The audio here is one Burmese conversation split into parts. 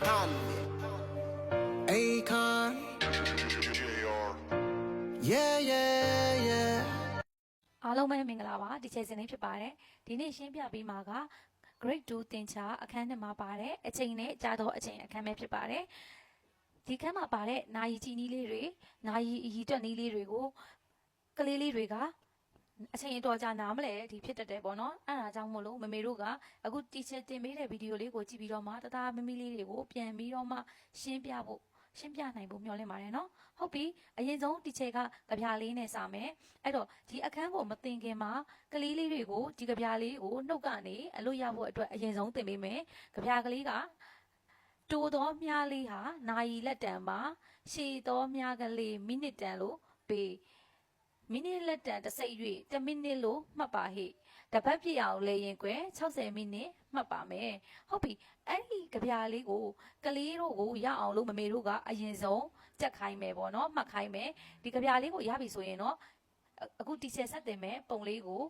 Convict. Akon. Yeah, yeah, yeah. အားလုံးပဲမင်္ဂလာပါဒီချိန်စင်းလေးဖြစ်ပါတယ်ဒီနေ့ရှင်းပြပေးမှာက grade 2သင်ချာအခန်းနှစ်မှာပါတဲ့အချိန်နဲ့ကြာတော့အချိန်အခန်းပဲဖြစ်ပါတယ်ဒီခန်းမှာပါတဲ့နာယီချီနီးလေးတွေနာယီအီတွက်နီးလေးတွေကိုကလေးလေးတွေက အချိန်အတော်ကြာနားမလဲဒီဖြစ်တတ်တယ်ပေါ့နော်အဲ့ဒါကြောင့်မို့လို့မမေတို့ကအခု teacher တင်ပေးတဲ့ဗီဒီယိုလေးကိုကြည့်ပြီးတော့မှတသားမမီလေးတွေကိုပြန်ပြီးတော့မှရှင်းပြဖို့ရှင်းပြနိုင်ဖို့မျှော်လင့်ပါတယ်နော်ဟုတ်ပြီအရင်ဆုံး teacher ကကြပြလေးနဲ့စာမယ်အဲ့တော့ဒီအခန်းကိုမသင်ခင်မှာကလေးလေးတွေကိုဒီကြပြလေးကိုနှုတ်ကနေအလို့ရဖို့အတွက်အရင်ဆုံးသင်ပေးမယ်ကြပြကလေးကတိုးသောမြားလေးဟာနာယီလက်တံပါရှည်သောမြားကလေးမိနစ်တန်လို့ပေး မိနစ်လက်တံတစ်စိတ်၍တစ်မိနစ်လို့မှတ်ပါဟိတပတ်ပြည့်အောင်လေရင်ကွယ်60မိနစ်မှတ်ပါမယ်ဟုတ်ပြီအဲ့ဒီကြပြလေးကိုကလေးတို့ကိုရအောင်လို့မမေတို့ကအရင်ဆုံးကြက်ခိုင်းမယ်ပေါ့နော်မှတ်ခိုင်းမယ်ဒီကြပြလေးကိုရပြီဆိုရင်တော့အခုတီချက်ဆက်တင်မဲ့ပုံလေးကို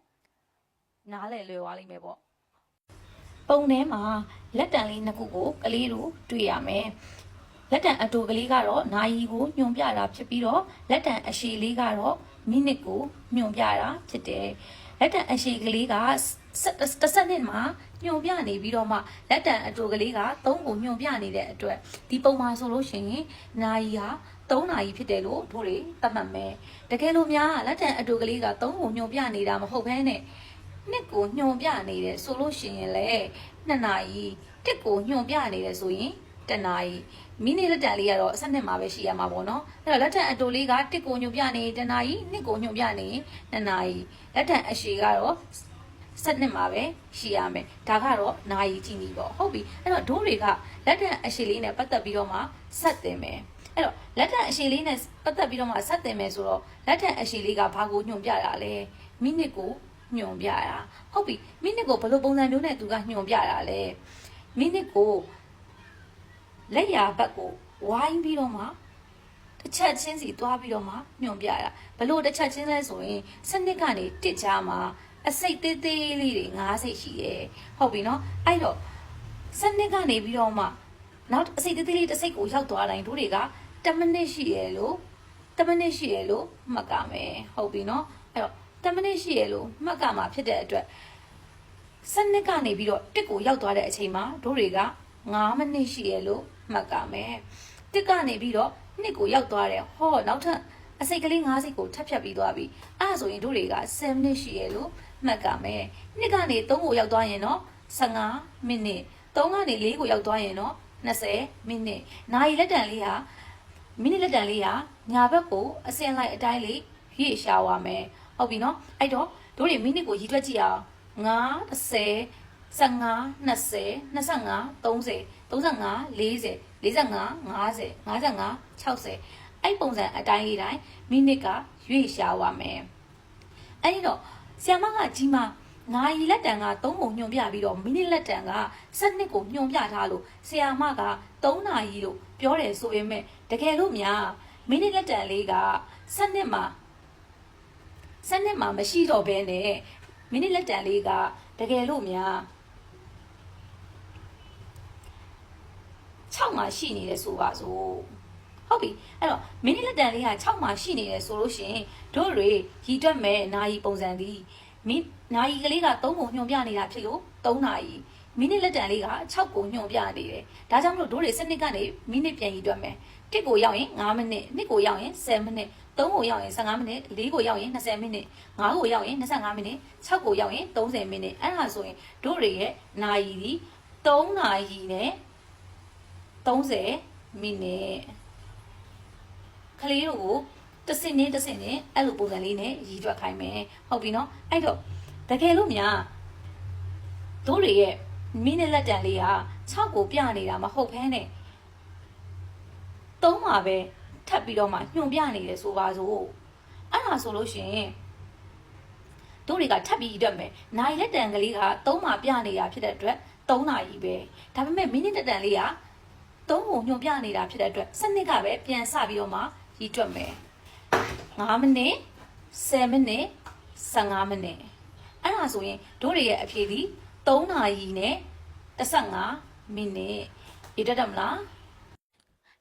နားလည်လွယ်သွားလိမ့်မယ်ပေါ့ပုံထဲမှာလက်တံလေးနှစ်ခုကိုကလေးတို့တွေ့ရမယ် လက်တံအတူကလေးကတော့နာယီကိုညွန်ပြတာဖြစ်ပြီးတော့လက်တံအရှည်လေးကတော့မိနစ်ကိုညွန်ပြတာဖြစ်တယ်လက်တံအရှည်ကလေးကတစ်စက်နှစ်မှာညွန်ပြနေပြီးတော့မှလက်တံအတူကလေးကသုံးကိုညွန်ပြနေတဲ့အတွက်ဒီပုံမှာဆိုလို့ရှိရင်နာယီဟာ3နာရီဖြစ်တယ်လို့တို့တွေသတ်မှတ်မယ်တကယ်လို့များလက်တံအတူကလေးက3ကိုညွန်ပြနေတာမဟုတ်ဘဲနဲ့နှစ်ကိုညွန်ပြနေတယ်ဆိုလို့ရှိရင်လေ2နာရီတစ်ကိုညွန်ပြနေတယ်ဆိုရင် 1နာရီမိနစ်လက်တံလေးကတော့အစနစ်မှာပဲရှိရမှာပေါ့နော်အဲ့တော့လက်တံအတူလေးကတစ်ကိုညွန်ပြနေ1နာရီနှစ်ကိုညွန်ပြနေ2နာရီလက်တံအရှည်ကတော့စက်နှစ်မှာပဲရှိရမယ်ဒါကတော့နာယီကြည့်နေပေါ့ဟုတ်ပြီအဲ့တော့ဒိုးတွေကလက်တံအရှည်လေးနဲ့ပတ်သက်ပြီးတော့မှဆက်တင်မယ်အဲ့တော့လက်ထက်အရှိလေးနဲ့ပတ်သက်ပြီးတော့မှဆက်တင်မယ်ဆိုတော့လက်ထက်အရှိလေးကဘာကိုညွှန်ပြတာလဲမိနစ်ကိုညွှန်ပြတာဟုတ်ပြီမိနစ်ကိုဘယ်လိုပုံစံမျိုးနဲ့သူကညွှန်ပြတာလဲမိနစ်ကို လက်ရာဘက်ကိုဝိုင်းပြီးတော့မှတစ်ချက်ချင်းစီသွားပြီးတော့မှညွှန်ပြတာဘလို့တစ်ချက်ချင်းလဲဆိုရင်စနစ်ကနေတစ်ချာမှာအစိတ်သေးသေးလေးတွေ၅စိတ်ရှိတယ်ဟုတ်ပြီနော်အဲ့တော့စနစ်ကနေပြီးတော့မှနောက်အစိတ်သေးသေးလေးတစ်စိတ်ကိုရောက်သွားတိုင်းတို့တွေက10မိနစ်ရှိရလို့10မိနစ်ရှိရလို့မှတ်ကမယ်ဟုတ်ပြီနော်အဲ့တော့10မိနစ်ရှိရလို့မှတ်ကမှာဖြစ်တဲ့အတွက်စနစ်ကနေပြီးတော့တစ်ကိုရောက်သွားတဲ့အချိန်မှာတို့တွေက9မိနစ်ရှိရလို့ မှတ်ကမယ်တစ်ကနေပြီးတော့နှစ်ကိုရောက်သွားတယ်ဟောနောက်ထပ်အစိတ်ကလေး9စိတ်ကိုထပ်ဖြတ်ပြီးသွားပြီအဲ့ဒါဆိုရင်တို့တွေက7မိနစ်ရှိရလို့မှတ်ကမယ်နှစ်ကနေ3ကိုရောက်သွားရင်တော့15မိနစ်3ကနေ4ကိုရောက်သွားရင်တော့20မိနစ်နိုင်လက်တန်လေးဟာမိနစ်လက်တန်လေးဟာညာဘက်ကိုအစင်လိုက်အတိုင်းလေးရွေ့ရှာသွားမယ်ဟုတ်ပြီနော်အဲ့တော့တို့တွေမိနစ်ကိုရည်တွက်ကြည့်အောင်9 10 15 20 25 30 35 40 45 50 55 60အဲ့ပုံစံအတိုင်းလေးတိုင်းမိနစ်ကရွေ့ရှာသွားမယ်အဲ့ဒီတော့ဆ iam မကကြီးမာနာယီလက်တံက3ပုံညွန်ပြပြီးတော့မိနစ်လက်တံက7ကိုညွန်ပြထားလို့ဆရာမက3နာရီလို့ပြောတယ်ဆိုပေမဲ့တကယ်လို့များမိနစ်လက်တံလေးက7မှာ7မှာမရှိတော့ဘဲနဲ့မိနစ်လက်တံလေးကတကယ်လို့များ 6မှာရှိနေတယ်ဆိုပါစို့ဟုတ်ပြီအဲ့တော့မိနစ်လက်တံလေးက6မှာရှိနေတယ်ဆိုလို့ရှိရင်တို့တွေရည်တွက်မဲ့နာယီပုံစံဒီမိနာယီကလေးက3ပုံညွန်ပြနေတာဖြစ်လို့3နာရီမိနစ်လက်တံလေးက6ကိုညွန်ပြနေတယ်ဒါကြောင့်မလို့တို့တွေစနစ်ကနေမိနစ်ပြန်ရည်တွက်မယ်1ကိုရောက်ရင်9မိနစ်2ကိုရောက်ရင်10မိနစ်3ကိုရောက်ရင်15မိနစ်4ကိုရောက်ရင်20မိနစ်5ကိုရောက်ရင်25မိနစ်6ကိုရောက်ရင်30မိနစ်အဲ့ဒါဆိုရင်တို့တွေရဲ့နာယီဒီ3နာရီနဲ့ 30မိနစ်ကလေးတို့ကိုတစ်စင်နဲ့တစ်စင်နဲ့အဲ့လိုပုံစံလေးနဲ့ရည်တွက်ခိုင်းမယ်ဟုတ်ပြီနော်အဲ့တော့တကယ်လို့များတို့တွေရဲ့မိနစ်လက်တန်လေးဟာ6ကိုပြနေတာမဟုတ်ဘဲနဲ့သုံးမှာပဲထပ်ပြီးတော့မှညွန်ပြနေတယ်ဆိုပါစို့အဲ့ဒါဆိုလို့ရှိရင်တို့တွေကထပ်ပြီးရက်မယ်နိုင်လက်တန်ကလေးကသုံးမှာပြနေတာဖြစ်တဲ့အတွက်3နာရီပဲဒါပေမဲ့မိနစ်တန်လေးက 3ကိုညွန်ပြနေတာဖြစ်တဲ့အတွက်စနစ်ကပဲပြန်စပြီးတော့မှရည်တွက်မယ်9မိနစ်10မိနစ်15မိနစ်အဲ့ဒါဆိုရင်တို့တွေရဲ့အဖြေဒီ3နာရီနဲ့15မိနစ်ဒီတက်တယ်မလား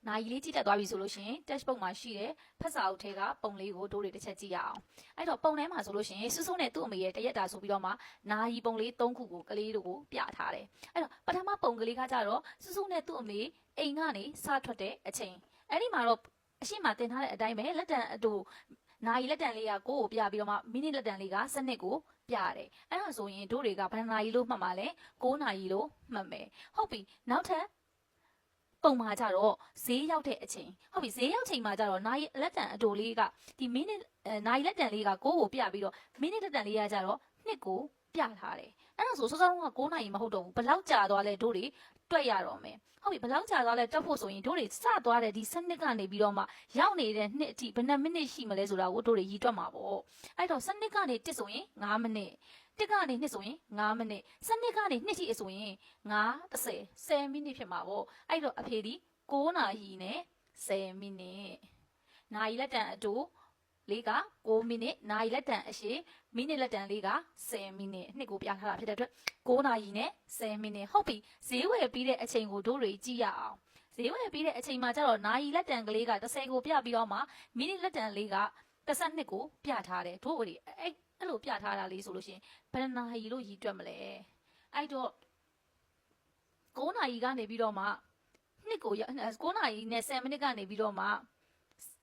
နိုင်လေးကြည့်တက်သွားပြီဆိုလို့ရှရင် test book မှာရှိတဲ့ဖတ်စာအုပ်ထဲကပုံလေးကိုတို့တွေတစ်ချက်ကြည့်ရအောင်အဲ့တော့ပုံထဲမှာဆိုလို့ရှရင်စွစွနဲ့သူ့အမေရဲ့တရက်တာဆိုပြီးတော့မှနိုင်ပုံလေး၃ခုကိုကလေးတို့ကိုပြထားတယ်အဲ့တော့ပထမပုံကလေးကကြတော့စွစွနဲ့သူ့အမေအိမ်ကနေစထွက်တဲ့အချိန်အဲ့ဒီမှာတော့အရှိမတင်ထားတဲ့အတိုင်းပဲလက်တံအတူနိုင်လက်တံလေးကကိုယ့်ကိုပြပြီးတော့မှမိနစ်လက်တံလေးကစနစ်ကိုပြတယ်အဲ့ဒါဆိုရင်တို့တွေကဘယ်နှနာရီလို့မှတ်မှာလဲ9နာရီလို့မှတ်မယ်ဟုတ်ပြီနောက်ထပ် ပုံမှာကြတော့ဈေးရောက်တဲ့အချိန်ဟုတ်ပြီဈေးရောက်ချိန်မှာကြတော့နိုင်လက်တံအတူလေးကဒီမိနစ်အဲနိုင်လက်တံလေးကကိုယ့်ကိုပြပြီးတော့မိနစ်လက်တံလေးကကြတော့နှစ်ကိုပြထားတယ်အဲ့ဒါဆိုစောစောက9နာရီမဟုတ်တော့ဘူးဘယ်လောက်ကြာသွားလဲတို့တွေတွက်ရတော့မယ်ဟုတ်ပြီဘယ်လောက်ကြာသွားလဲတွက်ဖို့ဆိုရင်တို့တွေစသွားတဲ့ဒီစနစ်ကနေပြီးတော့မှရောက်နေတဲ့နှစ်အထိဘယ်နှမိနစ်ရှိမလဲဆိုတာကိုတို့တွေရည်တွက်မှာပေါ့အဲ့တော့စနစ်ကနေတစ်ဆိုရင်9မိနစ် တစ်ကနေနှစ်ဆိုရင်9မိနစ်စနစ်ကနေနှစ်ထိဆိုရင်9 30 10မိနစ်ဖြစ်မှာပေါ့အဲ့တော့အဖေဒီ9နာရီနဲ့10မိနစ်နာရီလက်တန်အတူလေးက9မိနစ်နာရီလက်တန်အရှိမိနစ်လက်တန်လေးက10မိနစ်နှစ်ကိုပြထားတာဖြစ်တဲ့အတွက်9နာရီနဲ့10မိနစ်ဟုတ်ပြီဈေးဝယ်ပြီးတဲ့အချိန်ကိုတို့တွေကြည့်ရအောင်ဈေးဝယ်ပြီးတဲ့အချိန်မှာကျတော့နာရီလက်တန်ကလေးက30ကိုပြပြီးတော့မှမိနစ်လက်တန်လေးက32ကိုပြထားတယ်တို့တွေအဲ့ အဲ့လိုပြထားတာလေးဆိုလို့ရှိရင်ဘယ်နာရီလို့ရည်တွက်မလဲအဲ့တော့9နာရီကနေပြီးတော့မှနှစ်ကို9နာရီနဲ့10မိနစ်ကနေပြီးတော့မှ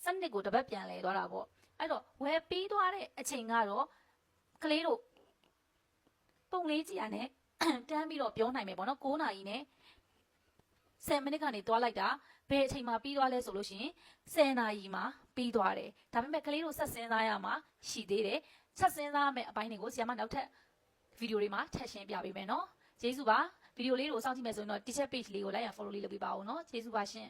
စနစ်ကိုတစ်ပတ်ပြန်လဲသွားတာပေါ့အဲ့တော့ဝယ်ပြီးသွားတဲ့အချိန်ကတော့ကလေးတို့ပုံလေးကြည့်ရနဲ့တန်းပြီးတော့ပြောနိုင်မယ်ပေါ့နော်9နာရီနဲ့10မိနစ်ကနေသွားလိုက်တာဘယ်အချိန်မှာပြီးသွားလဲဆိုလို့ရှိရင်10နာရီမှာပြီးသွားတယ်ဒါပေမဲ့ကလေးတို့ဆက်စင်းသားရမှာရှိသေးတယ် ဆက်စင်းသားမဲ့အပိုင်းတွေကိုဆီယမနောက်ထပ်ဗီဒီယိုတွေမှာထပ်ရှင်းပြပေးမယ်နော်ကျေးဇူးပါဗီဒီယိုလေးကိုစောင့်ကြည့်မယ်ဆိုရင်တော့ teacher page လေးကို like and follow လေးလုပ်ပေးပါဦးနော်ကျေးဇူးပါရှင်